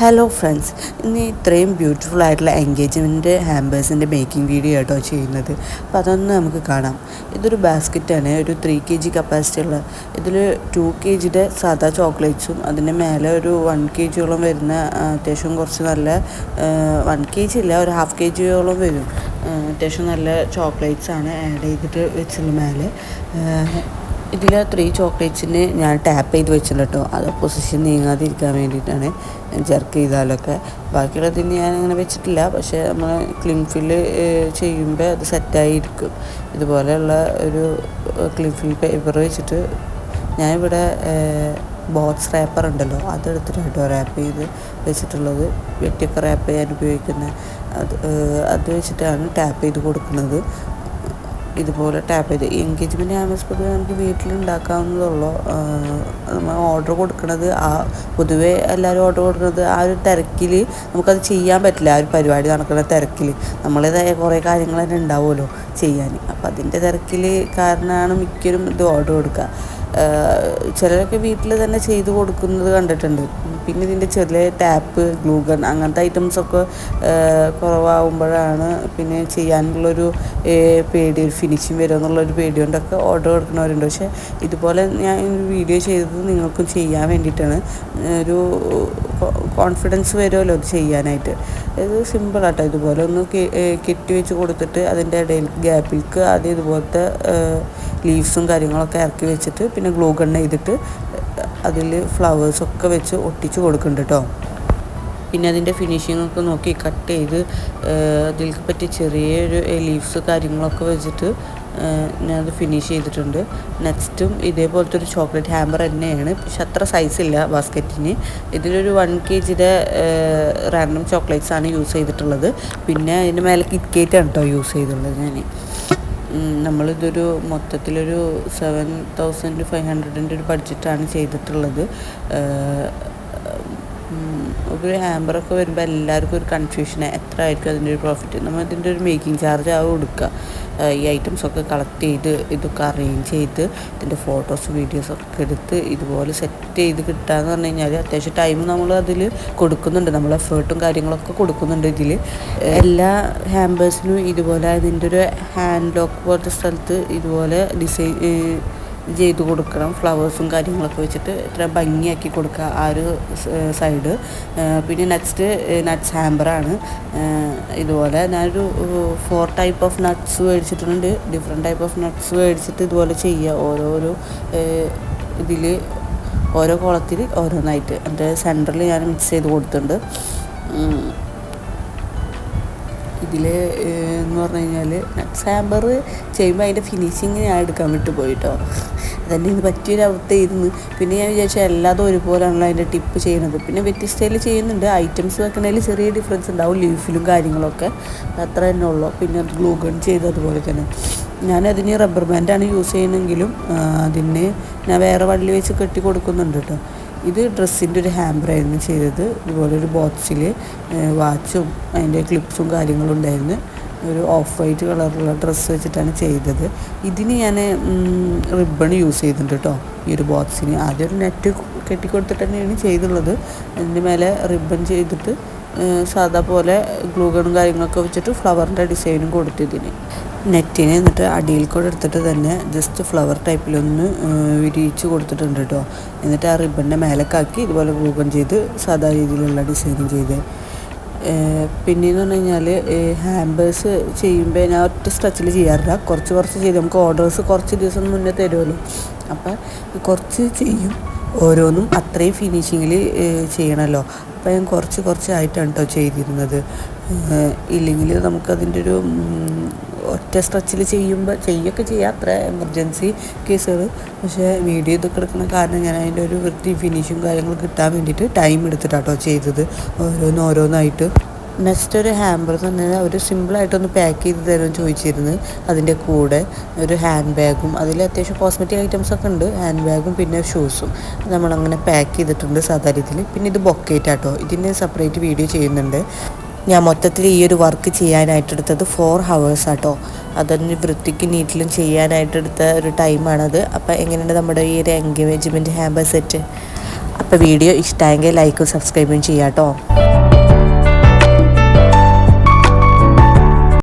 Hello friends ഇന്ന് ഇത്രയും beautiful ആയിട്ടുള്ള എൻഗേജ്മെന്റ് ഹാമ്പേഴ്സിന്റെ മേക്കിംഗ് വീഡിയോ ആട്ടോ ചെയ്യുന്നത്. അപ്പോൾ അതൊന്ന് നമുക്ക് കാണാം. ഇതൊരു ബാസ്ക്കറ്റാണ് ഒരു ത്രീ കെ ജി കപ്പാസിറ്റി ഉള്ള. ഇതിൽ ടു കെ ജിയുടെ സാധാ ചോക്ലേറ്റ്സും അതിന്റെ മേലെ ഒരു വൺ കെ ജിയോളം വരുന്ന അത്യാവശ്യം കുറച്ച് നല്ല വൺ കെ ജി ഇല്ല ഒരു ഹാഫ് കെ ജിയോളം വരും. അത്യാവശ്യം നല്ല ചോക്ലേറ്റ്സ് ആണ് ആഡ് ചെയ്തിട്ട് വെച്ചുള്ള മേലെ. ഇതിൽ ത്രീ ചോക്ലേറ്റ്സിന് ഞാൻ ടാപ്പ് ചെയ്ത് വെച്ചിട്ടുണ്ട് കേട്ടോ അത് പൊസിഷൻ നീങ്ങാതിരിക്കാൻ വേണ്ടിയിട്ടാണ് ജർക്ക് ചെയ്താലൊക്കെ. ബാക്കിയുള്ളതിന് ഞാൻ അങ്ങനെ വെച്ചിട്ടില്ല. പക്ഷേ നമ്മൾ ക്ലീൻ ഫില്ല് ചെയ്യുമ്പോൾ അത് സെറ്റായിരിക്കും ഇതുപോലെയുള്ള ഒരു ക്ലീൻ ഫിൽ പേപ്പർ വെച്ചിട്ട് ഞാനിവിടെ ബോക്സ് റാപ്പർ ഉണ്ടല്ലോ. അതെടുത്തിട്ട് കേട്ടോ റാപ്പ് ചെയ്ത് വെച്ചിട്ടുള്ളത്. വെട്ടിയൊക്കെ റാപ്പ് ചെയ്യാൻ ഉപയോഗിക്കുന്ന. അത് അത് വെച്ചിട്ടാണ് ടാപ്പ് ചെയ്ത് കൊടുക്കുന്നത്. ഇതുപോലെ ടാപ്പ് ചെയ്ത്. എൻഗേജ്മെന്റ് ഹാമേഴ്സ് പൊതുവെ നമുക്ക് വീട്ടിലുണ്ടാക്കാവുന്നതുള്ളൂ നമ്മൾ ഓർഡർ കൊടുക്കുന്നത് ആ പൊതുവേ എല്ലാവരും ഓർഡർ കൊടുക്കുന്നത് ആ ഒരു തിരക്കിൽ നമുക്കത് ചെയ്യാൻ പറ്റില്ല. ആ ഒരു പരിപാടി നടക്കുന്ന തിരക്കിൽ നമ്മളേതായ കുറേ കാര്യങ്ങൾ തന്നെ ഉണ്ടാവുമല്ലോ ചെയ്യാൻ. അപ്പം അതിന്റെ തിരക്കിൽ കാരണമാണ് മിക്കരും ഇത് ഓർഡർ കൊടുക്കുക. ചിലരൊക്കെ വീട്ടിൽ തന്നെ ചെയ്ത് കൊടുക്കുന്നത് കണ്ടിട്ടുണ്ട്. പിന്നെ ഇതിന്റെ ചെറിയ ടാപ്പ് ഗ്ലൂഗൺ അങ്ങനത്തെ ഐറ്റംസൊക്കെ കുറവാകുമ്പോഴാണ് പിന്നെ ചെയ്യാനുള്ളൊരു പേടി ഫിനിഷിങ് വരും എന്നുള്ളൊരു പേടി കൊണ്ടൊക്കെ ഓർഡർ കൊടുക്കുന്നവരുണ്ട്. പക്ഷേ ഇതുപോലെ ഞാൻ ഒരു വീഡിയോ ചെയ്തത് നിങ്ങൾക്കും ചെയ്യാൻ വേണ്ടിയിട്ടാണ്. ഒരു കോൺഫിഡൻസ് വരുമല്ലോ അത് ചെയ്യാനായിട്ട്. ഇത് സിമ്പിളാട്ടോ ഇതുപോലെ ഒന്ന് കിറ്റ് വെച്ച് കൊടുത്തിട്ട് അതിന്റെ ഇടയിൽ ഗ്യാപ്പിൽക്ക് ആദ്യം ഇതുപോലത്തെ ലീവ്സും കാര്യങ്ങളൊക്കെ ഇറക്കി വെച്ചിട്ട് പിന്നെ ഗ്ലൂ ഗണ്ണ് ചെയ്തിട്ട് അതിൽ ഫ്ലവേഴ്സൊക്കെ വെച്ച് ഒട്ടിച്ച് കൊടുക്കുന്നുണ്ട് കേട്ടോ പിന്നെ അതിന്റെ ഫിനിഷിംഗ് ഒക്കെ നോക്കി കട്ട് ചെയ്ത് അതിൽക്ക് പറ്റിയ ചെറിയൊരു ലീവ്സ് കാര്യങ്ങളൊക്കെ വെച്ചിട്ട് ഞാനത് ഫിനിഷ് ചെയ്തിട്ടുണ്ട്. നെക്സ്റ്റും ഇതേപോലത്തെ ഒരു ചോക്ലേറ്റ് ഹാമ്പർ തന്നെയാണ്. പക്ഷെ അത്ര സൈസില്ല ബാസ്ക്കറ്റിന് ഇതിലൊരു വൺ കെ ജിയുടെ റാൻഡം ചോക്ലേറ്റ്സ് ആണ് യൂസ് ചെയ്തിട്ടുള്ളത്. പിന്നെ അതിന്റെ മേലെ കിറ്റ്കേറ്റ് ആണ് കേട്ടോ യൂസ് ചെയ്തിട്ടുള്ളത് ഞാൻ. നമ്മളിതൊരു മൊത്തത്തിലൊരു സെവൻ തൗസൻഡ് ഫൈവ് ഹൺഡ്രഡിന്റെ ഒരു ബഡ്ജറ്റാണ് ചെയ്തിട്ടുള്ളത്. ഒരു ഹാമ്പറൊക്കെ വരുമ്പോൾ എല്ലാവർക്കും ഒരു കൺഫ്യൂഷൻ എത്ര ആയിരിക്കും അതിന്റെ ഒരു പ്രോഫിറ്റ് നമ്മൾ ഇതിന്റെ ഒരു മേക്കിംഗ് ചാർജ് ആവും കൊടുക്കുക ഈ ഐറ്റംസൊക്കെ കളക്ട് ചെയ്ത് ഇതൊക്കെ അറേഞ്ച് ചെയ്ത് ഇതിന്റെ ഫോട്ടോസ് വീഡിയോസൊക്കെ എടുത്ത് ഇതുപോലെ സെറ്റ് ചെയ്ത് കിട്ടുകയെന്ന് പറഞ്ഞു കഴിഞ്ഞാൽ അത്യാവശ്യം ടൈം നമ്മൾ അതിൽ കൊടുക്കുന്നുണ്ട്. നമ്മൾ എഫേർട്ടും കാര്യങ്ങളൊക്കെ കൊടുക്കുന്നുണ്ട് ഇതിൽ എല്ലാ ഹാമ്പേഴ്സിനും ഇതുപോലെ അതിന്റെ ഒരു ഹാൻഡ് ലോക്ക് പോലത്തെ സ്ഥലത്ത് ഇതുപോലെ ഡിസൈൻ ചെയ്ത് കൊടുക്കണം. ഫ്ലവേഴ്സും കാര്യങ്ങളൊക്കെ വെച്ചിട്ട് ഇത്ര ഭംഗിയാക്കി കൊടുക്കുക ആ ഒരു സൈഡ്. പിന്നെ നെക്സ്റ്റ് നട്ട്സ് ഹാമ്പറാണ് ഇതുപോലെ ഞാനൊരു ഫോർ ടൈപ്പ് ഓഫ് നട്ട്സ് മേടിച്ചിട്ടുണ്ട്. ഡിഫറെന്റ് ടൈപ്പ് ഓഫ് നട്ട്സ് മേടിച്ചിട്ട് ഇതുപോലെ ചെയ്യുക. ഓരോരോ ഇതിൽ ഓരോ കുളത്തിൽ ഓരോന്നായിട്ട്. എന്റെ സെന്ററിൽ ഞാൻ മിക്സ് ചെയ്ത് കൊടുത്തിട്ടുണ്ട്. ഇതിൽ എന്ന് പറഞ്ഞു കഴിഞ്ഞാൽ സാമ്പാർ ചെയ്യുമ്പോൾ അതിന്റെ ഫിനിഷിങ് ഞാൻ എടുക്കാൻ വിട്ടു പോയിട്ടോ അതന്നെ ഇത് പറ്റിയൊരു അവസ്ഥയായിരുന്നു പിന്നെ ഞാൻ വിചാരിച്ചാൽ എല്ലാതും ഒരുപോലെയാണല്ലോ അതിന്റെ ടിപ്പ് ചെയ്യുന്നത് പിന്നെ വ്യത്യസ്തയിൽ ചെയ്യുന്നുണ്ട്. ഐറ്റംസ് വെക്കുന്നതിൽ ചെറിയ ഡിഫറൻസ് ഉണ്ടാവും. ലീഫിലും കാര്യങ്ങളൊക്കെ. അത്ര തന്നെ ഉള്ളൂ. പിന്നെ ഗ്ലൂ ഗൺ ചെയ്ത് അതുപോലെ തന്നെ. ഞാൻ അതിന് റബ്ബർ ബാൻഡാണ് യൂസ് ചെയ്യുന്നതെങ്കിലും ആ, അതിന് ഞാൻ വേറെ വള്ളി വെച്ച് കെട്ടി കൊടുക്കുന്നുണ്ട് കേട്ടോ. ഇത് ഡ്രസ്സിന്റെ ഒരു ഹാമ്പറായിരുന്നു ചെയ്തത്. ഇതുപോലെ ഒരു ബോക്സിൽ വാച്ചും അതിന്റെ ക്ലിപ്സും കാര്യങ്ങളും ഉണ്ടായിരുന്നു. ഒരു ഓഫ് വൈറ്റ് കളറുള്ള ഡ്രസ്സ് വെച്ചിട്ടാണ് ചെയ്തത്. ഇതിന് ഞാൻ റിബൺ യൂസ് ചെയ്തിട്ടുണ്ട് കേട്ടോ ഈ ഒരു ബോക്സിന് ആദ്യം ഒരു നെറ്റ് കെട്ടിക്കൊടുത്തിട്ട് തന്നെയാണ് ചെയ്തുള്ളത്. അതിന്റെ മേലെ റിബൺ ചെയ്തിട്ട് സാധാ പോലെ ഗ്ലൂഗണും കാര്യങ്ങളൊക്കെ വെച്ചിട്ട് ഫ്ലവറിന്റെ ഡിസൈനും കൊടുത്തു ഇതിന് നെറ്റിനെ എന്നിട്ട് അടിയിൽ കൂടെ എടുത്തിട്ട് തന്നെ ജസ്റ്റ് ഫ്ലവർ ടൈപ്പിലൊന്ന് വിരിയിച്ച് കൊടുത്തിട്ടുണ്ട് കേട്ടോ എന്നിട്ട് ആ റിബണിന്റെ മേലക്കാക്കി ഇതുപോലെ ഗ്ലൂഗൺ ചെയ്ത് സാധാ രീതിയിലുള്ള ഡിസൈനും ചെയ്ത്. പിന്നെയെന്ന് പറഞ്ഞു കഴിഞ്ഞാൽ ഹാമ്പേഴ്സ് ചെയ്യുമ്പോൾ ഞാൻ ഒറ്റ സ്ട്രെച്ചിൽ ചെയ്യാറില്ല. കുറച്ച് കുറച്ച് ചെയ്ത് നമുക്ക് ഓർഡേഴ്സ് കുറച്ച് ദിവസം മുന്നേ തരുമല്ലോ അപ്പം കുറച്ച് ചെയ്യും. ഓരോന്നും അത്രയും ഫിനിഷിങ്ങിൽ ചെയ്യണമല്ലോ അപ്പോൾ ഞാൻ കുറച്ച് കുറച്ചായിട്ടാണ് കേട്ടോ ചെയ്തിരുന്നത്. ഇല്ലെങ്കിൽ നമുക്കതിന്റെ ഒരു ഒറ്റ സ്ട്രെച്ചിൽ ചെയ്യുമ്പോൾ ചെയ്യൊക്കെ ചെയ്യാം. അത്ര എമർജൻസി കേസുകൾ പക്ഷേ വീഡിയോ ഇതൊക്കെ എടുക്കുന്ന കാരണം ഞാൻ അതിന്റെ ഒരു വൃത്തി ഫിനിഷും കാര്യങ്ങളും കിട്ടാൻ വേണ്ടിയിട്ട് ടൈം എടുത്തിട്ടാട്ടോ ചെയ്തത്. ഓരോന്ന് ഓരോന്നായിട്ട്. നെക്സ്റ്റ് ഒരു ഹാമ്പർ തന്നെ ഒരു സിമ്പിളായിട്ടൊന്ന് പാക്ക് ചെയ്ത് തരുമെന്ന് ചോദിച്ചിരുന്നു അതിന്റെ കൂടെ. ഒരു ഹാൻഡ് ബാഗും അതിൽ അത്യാവശ്യം കോസ്മെറ്റിക് ഐറ്റംസ് ഒക്കെ ഉണ്ട്. ഹാൻഡ് ബാഗും പിന്നെ ഷൂസും നമ്മളങ്ങനെ പാക്ക് ചെയ്തിട്ടുണ്ട് സാധാരണ രീതിയിൽ പിന്നെ ഇത് ബൊക്കേറ്റ് ആട്ടോ. ഇതിന് സെപ്പറേറ്റ് വീഡിയോ ചെയ്യുന്നുണ്ട്. ഞാൻ മൊത്തത്തിൽ ഈ ഒരു വർക്ക് ചെയ്യാനായിട്ട് എടുത്തത് ഫോർ ഹവേഴ്സ് ആട്ടോ. അതൊന്ന് വൃത്തിക്ക് നീറ്റിലും ചെയ്യാനായിട്ട് എടുത്ത ഒരു ടൈമാണത് അപ്പോൾ എങ്ങനെയുണ്ട് നമ്മുടെ ഈ ഒരു എൻഗേജ്മെന്റ് ഹാമ്പർ സെറ്റ് അപ്പോൾ വീഡിയോ ഇഷ്ടമായെങ്കിൽ ലൈക്കും സബ്സ്ക്രൈബും ചെയ്യാം കേട്ടോ